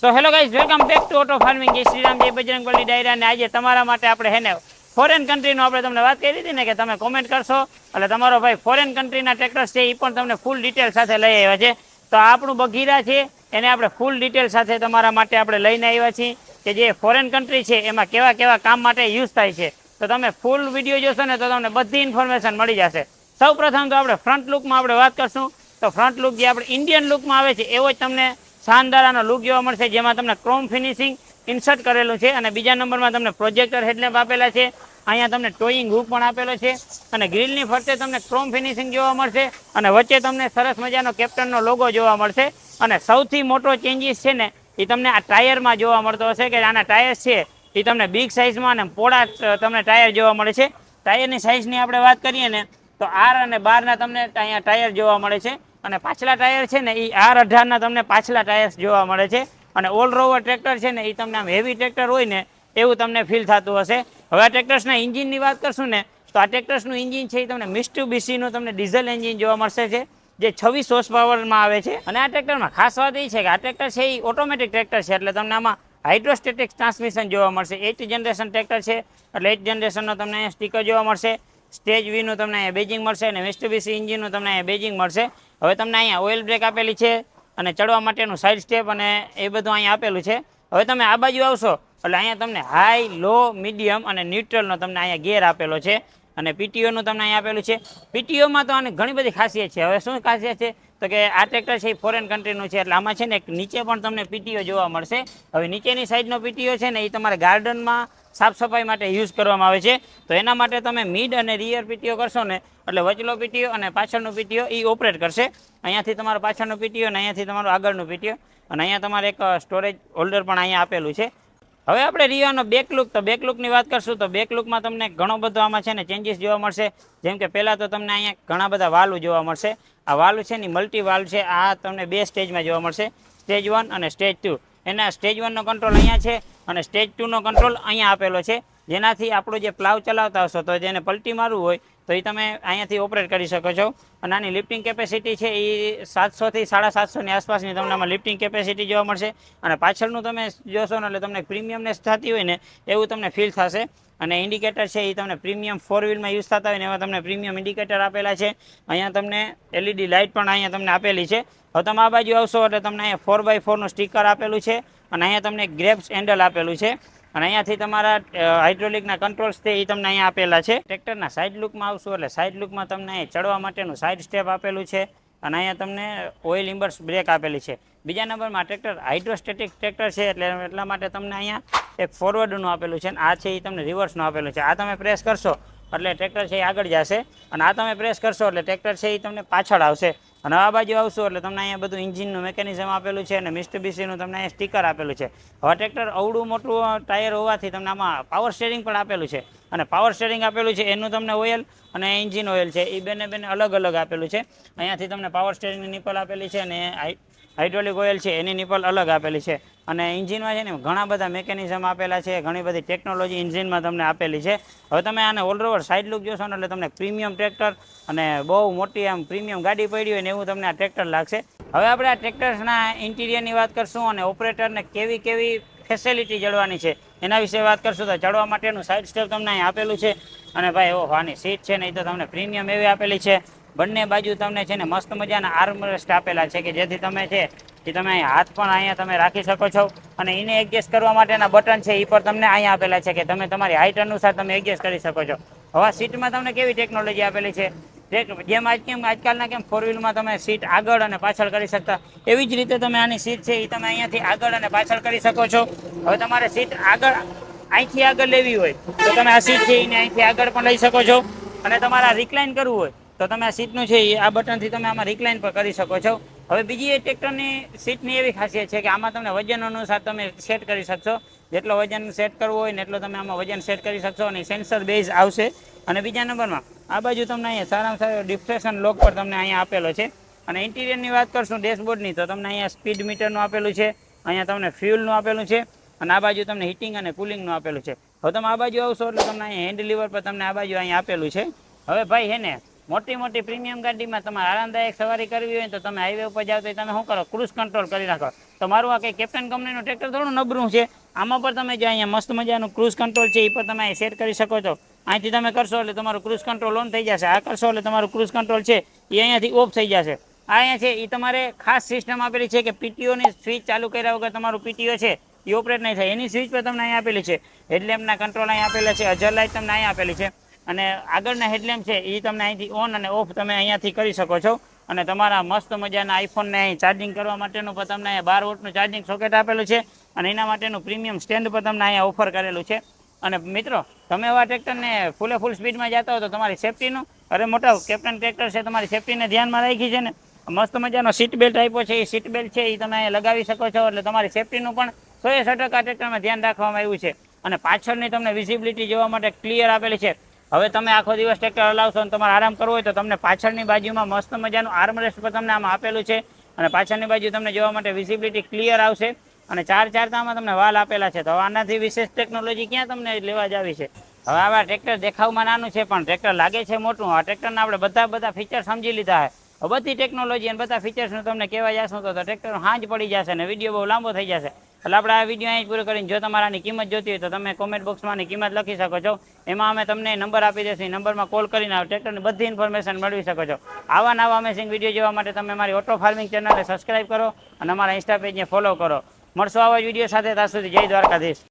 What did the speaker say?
So hello guys welcome back to auto farming જય શ્રીરામ જય બજરંગબલી ડાયરા અને આજે તમારા માટે આપણે હે ને ફોરેન કન્ટ્રીનો આપણે તમને વાત કરી હતી ને કે તમે કોમેન્ટ કરશો. એટલે તમારો ભાઈ ફોરેન કન્ટ્રીના ટ્રેક્ટર્સ છે એ પણ તમને ફૂલ ડિટેલ સાથે લઈ આવ્યા છે. તો આપણું બગીરા છે, એને આપણે ફૂલ ડિટેલ સાથે તમારા માટે આપણે લઈને આવ્યા છીએ કે જે ફોરેન કન્ટ્રી છે, એમાં કેવા કેવા કામ માટે યુઝ થાય છે. તો તમે ફૂલ વીડિયો જોશો ને તો તમને બધી ઇન્ફોર્મેશન મળી જશે. સૌ પ્રથમ તો આપણે ફ્રન્ટ લુકમાં આપણે વાત કરશું. તો ફ્રન્ટ લુક જે આપણે ઇન્ડિયન લુકમાં આવે છે, એવો જ તમને શાનદારાનો લુક જોવા મળશે જેમાં તમને ક્રોમ ફિનિશિંગ ઇન્સર્ટ કરેલું છે અને બીજા નંબરમાં તમને પ્રોજેક્ટર હેડલેમ્પ આપેલા છે. અહીંયા તમને ટોઈંગ હુક પણ આપેલો છે અને ગ્રીલની ફરતે તમને ક્રોમ ફિનિશિંગ જોવા મળશે અને વચ્ચે તમને સરસ મજાનો કેપ્ટનનો લોગો જોવા મળશે અને સૌથી મોટો ચેન્જીસ છે ને એ તમને આ ટાયરમાં જોવા મળતો હશે કે આના ટાયર્સ છે એ તમને બિગ સાઇઝમાં અને પોળા તમને ટાયર જોવા મળે છે. ટાયરની સાઇઝની આપણે વાત કરીએ ને તો આર અને બારના તમને અહીંયા ટાયર જોવા મળે છે. અને પાછલા ટાયર છે ને એ આર અઢારના તમને પાછલા ટાયર્સ જોવા મળે છે. અને ઓલ રોવર ટ્રેક્ટર છે ને એ તમને આમ હેવી ટ્રેક્ટર હોય ને, એવું તમને ફીલ થતું હશે. હવે આ ટ્રેક્ટર્સના ઇન્જિનની વાત કરશું ને, તો આ ટ્રેક્ટર્સનું ઇન્જિન છે એ તમને મિસ્ટુ બીસીનું તમને ડીઝલ એન્જિન જોવા મળશે છે, જે છવ્વીસ હોર્સ પાવરમાં આવે છે. અને આ ટ્રેક્ટરમાં ખાસ વાત એ છે કે આ ટ્રેક્ટર છે એ ઓટોમેટિક ટ્રેક્ટર છે, એટલે તમને આમાં હાઇડ્રોસ્ટેટિક ટ્રાન્સમિશન જોવા મળશે. એટ જનરેશન ટ્રેક્ટર છે, એટલે એટ જનરેશનનો તમને અહીંયા સ્ટીકર જોવા મળશે. સ્ટેજ વીનું તમને અહીંયા બેજિંગ મળશે અને મિસ્ટુબીસી ઇન્જિનનું તમને અહીંયા બેજિંગ મળશે. હવે તમને અહીંયા ઓઇલ બ્રેક આપેલી છે અને ચડવા માટેનું સાઇડ સ્ટેપ અને એ બધું અહીંયા આપેલું છે. હવે તમે આ બાજુ આવશો, એટલે અહીંયા તમને હાઈ લો મીડિયમ અને ન્યુટ્રલનો તમને અહીંયા ગેર આપેલો છે. અને પીટીઓનું તમને અહીંયા આપેલું છે. પીટીઓમાં તો આને ઘણી બધી ખાસિયત છે. હવે શું ખાસિયત છે? તો કે આ ટ્રેક્ટર છે એ ફોરેન કન્ટ્રીનું છે, એટલે આમાં છે ને એક નીચે પણ તમને પીટીઓ જોવા મળશે. હવે નીચેની સાઈડનો પીટીઓ છે ને એ તમારે ગાર્ડનમાં સાફ સફાઈ માટે યુઝ કરવામાં આવે છે. તો એના માટે તમે મિડ અને રિયર પીટીઓ કરશો ને, એટલે વચલો પીટીઓ અને પાછળનું પીટીઓ એ ઓપરેટ કરશે. અહીંયાથી તમારું પાછળનું પીટીઓ અને અહીંયાથી તમારું આગળનું પીટીઓ. અને અહીંયા તમારે એક સ્ટોરેજ હોલ્ડર પણ અહીંયા આપેલું છે. હવે આપણે રિયાનો બેક લુક તો બેક લુકની વાત કરશું, તો બેક લુકમાં તમને ઘણો બધો આમાં છે ને ચેન્જીસ જોવા મળશે. જેમ કે પહેલાં તો તમને અહીંયા ઘણા બધા વાલ્વ જોવા મળશે. આ વાલ્વ છે ને મલ્ટી વાલ છે, આ તમને બે સ્ટેજમાં જોવા મળશે. સ્ટેજ વન અને સ્ટેજ ટુ એના સ્ટેજ વનનો કંટ્રોલ અહીંયા છે અને સ્ટેજ ટુનો કંટ્રોલ અહીંયા આપેલો છે. જેનાથી આપણો જે પ્લાવ ચલાવતા હશો, તો જેને પલટી મારવું હોય તો એ તમે અહીંયાથી ઓપરેટ કરી શકો છો. અને આની લિફ્ટિંગ કેપેસિટી છે એ સાતસોથી સાડા સાતસોની આસપાસની તમને આમાં લિફ્ટિંગ કેપેસિટી જોવા મળશે. અને પાછળનું તમે જોશો ને એટલે તમને પ્રીમિયમનેસ થતી હોય ને એવું તમને ફીલ થશે. અને ઇન્ડિકેટર છે એ તમને પ્રીમિયમ ફોર વ્હીલમાં યુઝ થતા હોય ને એવા તમને પ્રીમિયમ ઇન્ડિકેટર આપેલા છે. અહીંયા તમને એલઈડી લાઇટ પણ અહીંયા તમને આપેલી છે. હવે તમે આ બાજુ આવશો એટલે તમને અહીંયા ફોર બાય ફોરનું સ્ટીકર આપેલું છે. અને અહીંયા તમને ગ્રેપ્સ હેન્ડલ આપેલું છે. અને અહીંયાથી તમારા હાઇડ્રોલિકના કંટ્રોલ્સ છે એ તમને અહીંયા આપેલા છે. ટ્રેક્ટરના સાઇડ લુકમાં આવશું એટલે સાઇડ લુકમાં તમને અહીં ચડવા માટેનું સાઇડ સ્ટેપ આપેલું છે અને અહીંયા તમને ઓઇલ ઇમ્બર્સ બ્રેક આપેલી છે. બીજા નંબરમાં ટ્રેક્ટર હાઇડ્રોસ્ટેટિક ટ્રેક્ટર છે એટલે એટલા માટે તમને અહીંયા એક ફોરવર્ડનું આપેલું છે અને આ છે એ તમને રિવર્સનું આપેલું છે. આ તમે પ્રેસ કરશો એટલે ટ્રેક્ટર છે એ આગળ જશે. અને આ તમે પ્રેસ કરશો એટલે ટ્રેક્ટર છે એ તમને પાછળ આવશે. અને આ બાજુ આવશો એટલે તમને અહીંયા બધું ઇન્જિનનું મેકેનિઝમ આપેલું છે અને મિસ્ટર બીસીનું તમને અહીંયા સ્ટીકર આપેલું છે. હવે ટ્રેક્ટર અવડું મોટું ટાયર હોવાથી તમને આમાં પાવર સ્ટેરિંગ પણ આપેલું છે. અને પાવર સ્ટેરિંગ આપેલું છે એનું તમને ઓઇલ અને એન્જિન ઓઇલ છે. એ બેને બેને અલગ અલગ આપેલું છે. અહીંયાથી તમને પાવર સ્ટેરિંગની નિપલ આપેલી છે અને હાઇડ્રોલિક ઓઇલ છે, એની નિપલ અલગ આપેલી છે. અને ઇન્જિનમાં છે ને, ઘણા બધા મેકેનિઝમ આપેલા છે, ઘણી બધી ટેકનોલોજી ઇન્જિનમાં તમને આપેલી છે. હવે તમે આને ઓલરોવર સાઇડ લુક જોશો ને, એટલે તમને પ્રીમિયમ ટ્રેક્ટર અને બહુ મોટી આમ પ્રીમિયમ ગાડી પડી હોય ને, એવું તમને આ ટ્રેક્ટર લાગશે. હવે આપણે આ ટ્રેક્ટર્સના ઇન્ટિરિયરની વાત કરશું અને ઓપરેટરને કેવી કેવી ફેસિલિટી જળવાની છે, એના વિશે વાત કરશું. તો ચડવા માટેનું સાઇડ સ્ટેપ તમને અહીં આપેલું છે. અને ભાઈ ઓ આની સીટ છે ને, એ તો તમને પ્રીમિયમ એવી આપેલી છે. બંને બાજુ તમને છે ને મસ્ત મજાના આર્મરેસ્ટ આપેલા છે કે જેથી તમે છે એ તમે અહીં હાથ પણ અહીંયા તમે રાખી શકો છો. અને એને એડજસ્ટ કરવા માટેના બટન છે એ પર તમને અહીંયા આપેલા છે કે તમે તમારી હાઇટ અનુસાર તમે એડજસ્ટ કરી શકો છો. હવે સીટમાં તમને કેવી ટેકનોલોજી આપેલી છે? જેમ આજ કેમ, આજકાલના કેમ ફોર વ્હીલમાં તમે સીટ આગળ અને પાછળ કરી શકતા. એવી જ રીતે તમે આની સીટ છે એ તમે અહીંયાથી આગળ અને પાછળ કરી શકો છો. હવે તમારે સીટ આગળ, અહીંથી આગળ લેવી હોય તો તમે આ સીટ છે એને અહીંથી આગળ પણ લઈ શકો છો. અને તમારે રિક્લાઇન કરવું હોય તો તમે આ સીટનું છે એ આ બટનથી તમે આમાં રિક્લાઇન પણ કરી શકો છો. હવે બીજી એ ટ્રેક્ટરની સીટની એવી ખાસિયત છે કે આમાં તમને વજન અનુસાર તમે સેટ કરી શકશો. જેટલો વજન સેટ કરવો હોય ને એટલો તમે આમાં વજન સેટ કરી શકશો અને સેન્સર બેઝ આવશે. અને બીજા નંબરમાં, આ બાજુ તમને અહીંયા સારામાં સારો ડિફ્રેશન લોક પર તમને અહીંયા આપેલો છે. અને ઇન્ટિરિયરની વાત કરશું ડેશબોર્ડની તો તમને અહીંયા સ્પીડ મીટરનું આપેલું છે. અહીંયા તમને ફ્યુલનું આપેલું છે. અને આ બાજુ તમને હીટિંગ અને કુલિંગનું આપેલું છે. હવે તમે આ બાજુ આવશો એટલે તમને અહીંયા હેન્ડ લિવર પર તમને આ બાજુ અહીંયા આપેલું છે. હવે ભાઈ, હે ને મોટી મોટી પ્રીમિયમ ગાડીમાં તમારે આરામદાયક સવારી કરવી હોય તો તમે હાઈવે ઉપર જાઓ તો તમે શું કરો? ક્રૂઝ કંટ્રોલ કરી નાખો. તમારું આ કંઈ કેપ્ટન કંપનીનું ટ્રેક્ટર થોડું નબળું છે. આમાં પણ તમે જે અહીંયા મસ્ત મજાનું ક્રૂઝ કંટ્રોલ છે, એ પણ તમે અહીં સેટ કરી શકો છો. અહીંથી તમે કરશો એટલે તમારું ક્રૂઝ કંટ્રોલ ઓન થઈ જશે. આ કરશો એટલે તમારું ક્રૂઝ કંટ્રોલ છે, એ અહીંયાથી ઓફ થઈ જશે. આ અહીંયા છે એ તમારે ખાસ સિસ્ટમ આપેલી છે કે પીટીઓની સ્વિચ ચાલુ કર્યા વગર તમારું પીટીઓ છે, એ ઓપરેટ નહીં થાય. એની સ્વિચ પણ તમને અહીં આપેલી છે. હેડલેમ્પના કંટ્રોલ અહીં આપેલા છે અજર લાઇટ તમને અહીં આપેલી છે. અને આગળના હેડલેમ્પ છે એ તમને અહીંથી ઓન અને ઓફ તમે અહીંયાથી કરી શકો છો. અને તમારા મસ્ત મજાના આઈફોનને અહીં ચાર્જિંગ કરવા માટેનું પણ તમને અહીંયા બાર વોટનું ચાર્જિંગ સોકેટ આપેલું છે. અને એના માટેનું પ્રીમિયમ સ્ટેન્ડ પણ તમને અહીંયા ઓફર કરેલું છે. અને મિત્રો, તમે એવા ટ્રેક્ટરને ફૂલે ફૂલ સ્પીડમાં જતા હો તો તમારી સેફટીનું અરે મોટા કેપ્ટન ટ્રેક્ટર છે, તમારી સેફટીને ધ્યાનમાં રાખી છે ને. મસ્ત મજાનો સીટ બેલ્ટ આપ્યો છે એ સીટ બેલ્ટ છે એ તમે અહીંયા લગાવી શકો છો. એટલે તમારી સેફટીનું પણ સો એ સો ટકા ટ્રેક્ટરમાં ધ્યાન રાખવામાં આવ્યું છે. અને પાછળની તમને વિઝિબિલિટી જોવા માટે ક્લિયર આપેલી છે. હવે તમે આખો દિવસ ટ્રેક્ટર હલાવશો અને તમારે આરામ કરવો હોય તો તમને પાછળની બાજુમાં મસ્ત મજાનું આર્મરેસ્ટ પર તમને આમાં આપેલું છે. અને પાછળની બાજુ તમને જોવા માટે વિઝિબિલિટી ક્લિયર આવશે. અને ચાર ચાર તામાં તમને વાલ આપેલા છે. તો આનાથી વિશેષ ટેકનોલોજી ક્યાં તમને લેવા જ આવી છે? હવે આવા ટ્રેક્ટર દેખાવમાં નાનું છે, પણ ટ્રેક્ટર લાગે છે મોટું. આ ટ્રેક્ટરના આપણે બધા બધા ફીચર સમજી લીધા છે. બધી ટેકનોલોજી અને બધા ફીચર્સનું તમને કહેવા જશું તો ટ્રેક્ટર હાંજ પડી જશે અને વીડિયો બહુ લાંબો થઈ જશે. એટલે આપણે આ વીડિયો અહીં પૂરો કરીને જો તમારાની કિંમત જોતી હોય તો તમે કોમેન્ટ બોક્સમાં આની કિંમત લખી શકો છો. એમાં અમે તમને નંબર આપી દઈશું. નંબરમાં કોલ કરીને ટ્રેક્ટરની બધી ઇન્ફોર્મેશન મેળવી શકો છો. આવા નવા અમેઝિંગ વીડિયો જોવા માટે તમે મારી ઓટો ફાર્મિંગ ચેનલને સબસ્ક્રાઈબ કરો અને અમારા ઇન્સ્ટા પેજને ફોલો કરો. મળશો આવા જ વીડિયો સાથે. ત્યાં સુધી જય દ્વારકાધીશ.